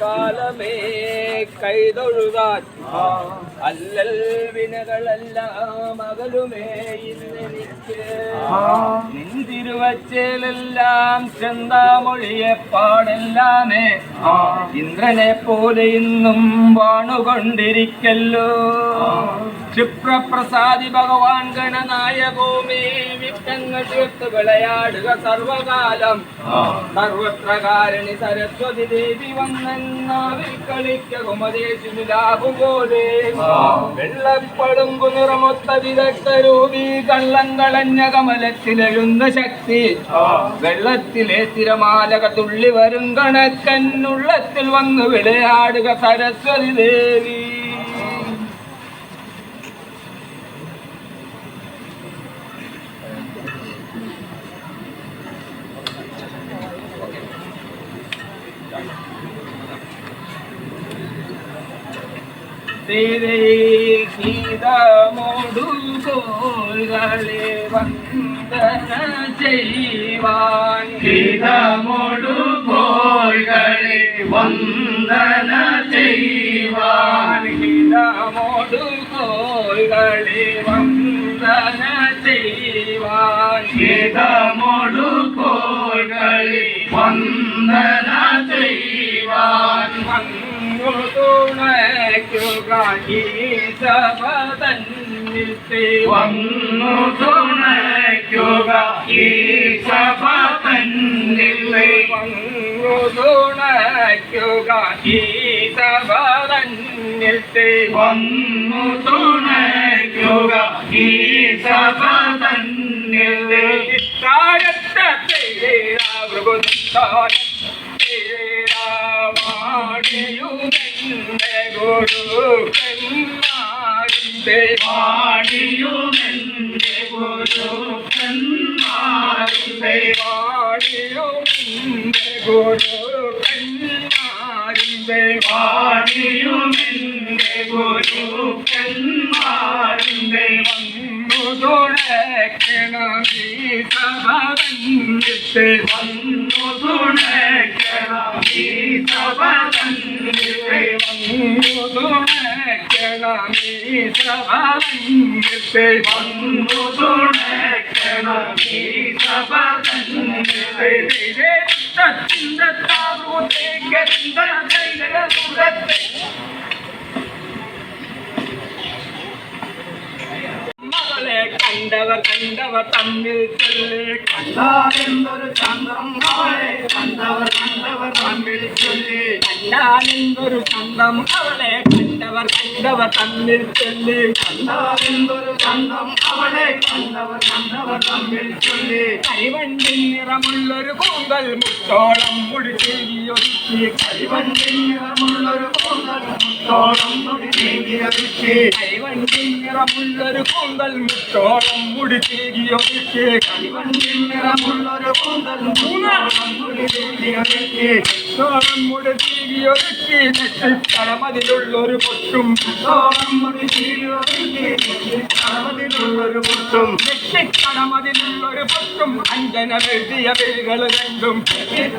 കാലമേ കൈതൊഴുകാൻ അല്ലൽ വിനകളെല്ലാം അകലുമേ ഇന്നെനിക്ക്. നിന്തിരുവച്ചേലെല്ലാം ചെന്താമൊഴിയെ പാടെല്ലാമേ. ഇന്ദ്രനെ പോലെ ഇന്നും വാണുകൊണ്ടിരിക്കല്ലോ. ക്ഷിപ്രപ്രസാദി ഭഗവാൻ ഗണനായകോമേ വിഘ്നങ്ങൾ തീർത്ത് വിളയാടുക സർവകാലം. സർവത്ര കാരണി സരസ്വതി ദേവി വന്നെന്നാവിൽ കളിക്ക കുമദേശിലാകുപോലെ വെള്ളപ്പടുമ്പു നിറമൊത്ത വിദഗ്ധരൂപി കള്ളം കളഞ്ഞ കമലത്തിലെഴുന്ന ശക്തി. വെള്ളത്തിലെ തിരമാലക തുള്ളി വരും കണക്കന്നുള്ളത്തിൽ വന്ന് വിളയാടുക സരസ്വതി ദേവി. ഗീതമോടുകോകളെ വന്ദന ചെയ്യുവാൻ. ഗീതമോടു കോൾകളെ വന്ദന ചെയ്യുവാൻ. ഗീതമോടുകോകളെ വന്ദന ചെയ്യുവാൻ. ഗീതമൊടു ഈ സഭതന്നിൽ വന്നു തുണയ്ക്കുക ഈ സഭ തന്നിൽ. വന്നു തുണയ്ക്കുക ഈ സഭതന്നിൽ വന്നു തുണയ്ക്കുക ഈ സഭ തന്നിൽ. വാണിയുമെന്റെ ഗുരുക്കന്മാരുടെ വാണിയുമെന്റെ വന്നു തുണയ്ക്കണം ഈ സഭ തന്നിലെ വന്നു തുണയ്ക്കണം ഈ സഭ തന്നിലെ മകളെ കണ്ടവർ കണ്ടവർ തമ്മിൽ ചൊല്ല്. കണ്ടാലെന്തൊരു ചന്തം അവളെ? കണ്ടവർ കണ്ടവർ തമ്മിൽ ചൊല്ല്. കണ്ടാലെന്തൊരു ചന്തം അവളെ? കണ്ടവർ കണ്ടവർ തമ്മിൽ ചൊല്ല്. കണ്ടാലെന്തൊരു ചന്തം അവളെ? കണ്ടവർ കണ്ടവർ തമ്മിൽ ചൊല്ല്. കരിവണ്ടി നിറമുള്ളൊരു കൂന്തൽ മുത്തോളം ചെയ്യൊരുക്കി കരിവണ്ടിൽ നിറമുള്ളൊരു കൂന്തൽ മുത്തോളം മുടി ചെയ്യൊരുക്കി കരിവണ്ടി നിറമുള്ളൊരു കൂന്തൽ മുത്തോളം മുടിച്ചേരിയൊരുക്കി കരിവണ്ടിൽ നിറമുള്ളൊരു കൂന്തൽ മുത്തോളം മുടി നീങ്ങിയതിച്ച് മുത്തോളം മുടിച്ചേരിയൊരുക്കി നെറ്റിത്തളമതിലുള്ളൊരു പൊട്ടും മുത്തോളം മുടി നീങ്ങിയതിച്ച് കളമതിലുള്ളൊരു മുത്തും പൊട്ടും അഞ്ജന എഴുതിയ പേരുകൾ രണ്ടും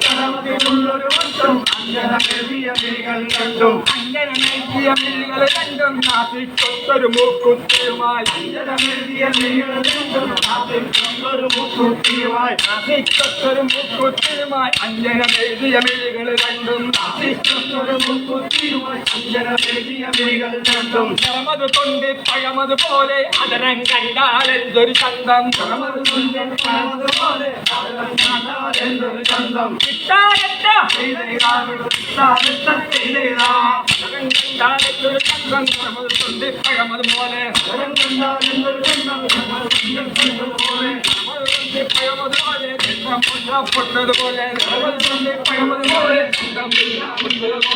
കളമതിലുള്ളൊരു മുത്തും അഞ്ജന എഴുതിയ വിളികൾ കണ്ടും. അഞ്ജന എഴുതിയ പേരുകൾ രണ്ടും നാട്ടിക്കൊത്തൊരു വിളികൾ കണ്ടും. നാട്ടിക്കൊത്തൊരു അഞ്ജന എഴുതിയ രണ്ടും മുക്കുത്തിയുമായി വിളികൾ കണ്ടും. കൊണ്ട് പഴമത് പോലെ. അതരം ചന്തം. എന്തൊരു ചന്തം ചെയ്തേരാവിടും കണ്ടാലെന്തൊരു ചന്തം ചമത് കൊണ്ട് പഴമത് പോലെ പൊട്ടതുപോലെ പഴമത് പോലെ പോലെ മുറകാന്യമാക്കി പോലെ മുറകാന്യമാക്കി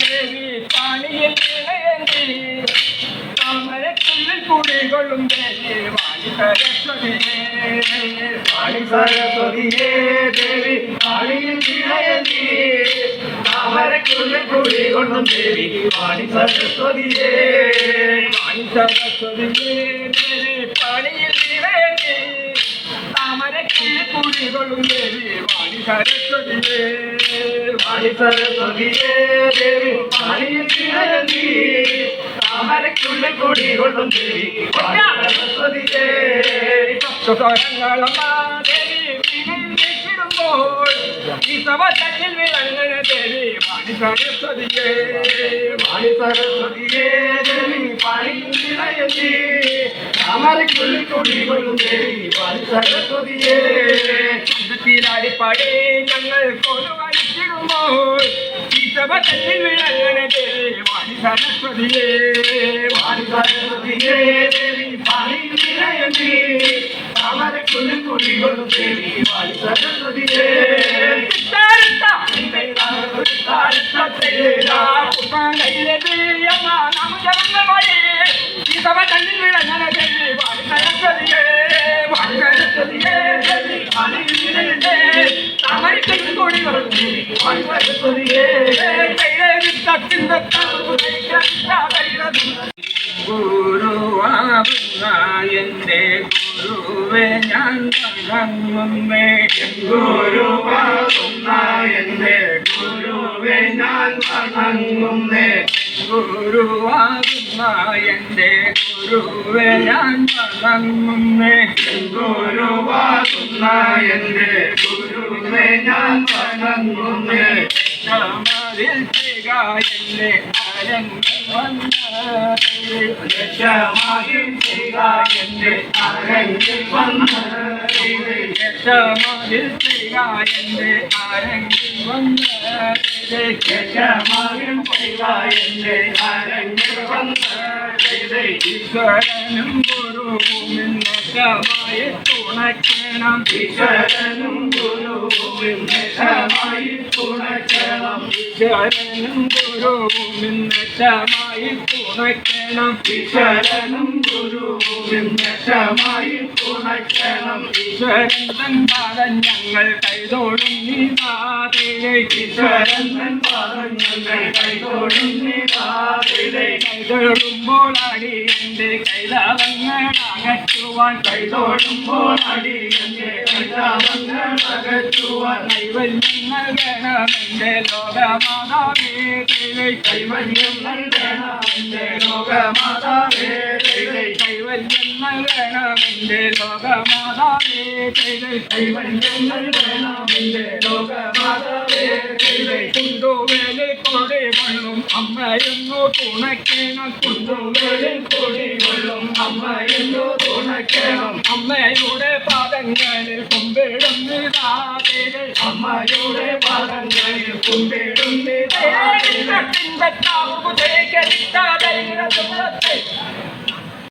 ദേവി പാണിയിൽ കുടികൊള്ളും ദേവി സരസ്വതിയേ ദേവി വാണിയിൽ വിളയതി താമരക്കുള്ളിൽ കുടി കൊണ്ടും ദേവി വാണി സരസ്വതിയേ വാണി സരസ്വതിയേ ദേവി പണിയിൽ വിളയതി താമരക്കുള്ളിൽ ദേവി വാണി സരസ്വതിയേ വാണി സരസ്വതിയേ ദേവി വാണിയിൽ വിളയതി താമരക്കുള്ളിൽ കുടി കൊണ്ടും ദേവി. വാണി സരസ്വതിയേ സ്വരങ്ങളമ്മ ദേവി സഭ തന്നിൽ വിളങ്ങണ ദേവി വാണി സരസ്വതിയേ വാണി സരസ്വതിയേ ദേവി വാണിയിൽ വിളയതി താമരക്കുള്ളിൽ കുടി കൊണ്ടും ദേവി വാണി സരസ്വതിയേ ാടിപ്പാടി ഞങ്ങൾ ഈ സഭ തന്നിൽ വിളങ്ങണ ദേവി വാണി സരസ്വതിയേ വാണി സരസ്വതിയേ ദേവി വാണിയിൽ വിളയതി താമരക്കുള്ളിൽ കുടി കൊണ്ടും ദേവി വാണി സരസ്വതിയേ വാണി സരസ്വതിയേ ഗുരുവാകുന്ന വണങ്ങുന്നേ ഗുരുവാകുന്ന എന്റെ ഗുരുവെ ഞാൻ വണങ്ങുന്നേ. ഗുരുവാകുന്ന എന്റെ ഗുരുവെ ഞാൻ വണങ്ങുന്നേ ഗുരുവാകുന്ന എന്റെ ഗുരുവെ ഞാൻ വണങ്ങുന്നേ. എന്നെ ദശമായും ചെയ്യുക എന്റെ അരങ്ങിൽ വന്ന് ഈശ്വരനും ഗുരുവും എന്നമായി തുണയ്ക്കണം ഈശ്വരനും ഗുരുവും ദശമായി തുണയ്ക്കണം. ഈശ്വരനും ഗുരുവും എന്നമായി തുണയ്ക്കണം. ഈശ്വരനും ഗുരുവും ദശമായി തുണയ്ക്കണം. ഈശ്വരൻ പാദം ഞങ്ങൾ കൈതോടും നീതാതിലേക്ക് ഈശ്വരൻ പാദം ഞങ്ങൾ കൈതോടും നീതാതിരെ കൈതൊഴുമ്പോൾ അടി എന്റെ കൈലാവങ്ങൾ അകറ്റുവാൻ കൈതോടുമ്പോൾ അടി എന്റെ കൈതാവങ്ങൾ അകറ്റുവാൻ കൈവല്യങ്ങൾ വേണമെന്റെ ലോകമാതാവേ കൈവല്യം നൽകണം എന്റെ ലോകമാതാവേ ദൈവേ. കൈവല്യങ്ങൾ വേണമെന്റെ ലോകമാതാവേ കൈവല്യം നൽകണം എന്റെ ലോകമാതാവേ ദൈവേ. കുണ്ടുവേലി കൊടി വണ്ണും അമ്മയെന്നു തുണയ്ക്കണം കുന്നുകളിൽ കൊടി കൊള്ളും അമ്മ എന്നു തുണയ്ക്കണം അമ്മയുടെ പാദങ്ങളിൽ കുമ്പിടും അമ്മയുടെ പാദങ്ങളിൽ കുമ്പിടും ിന്റെ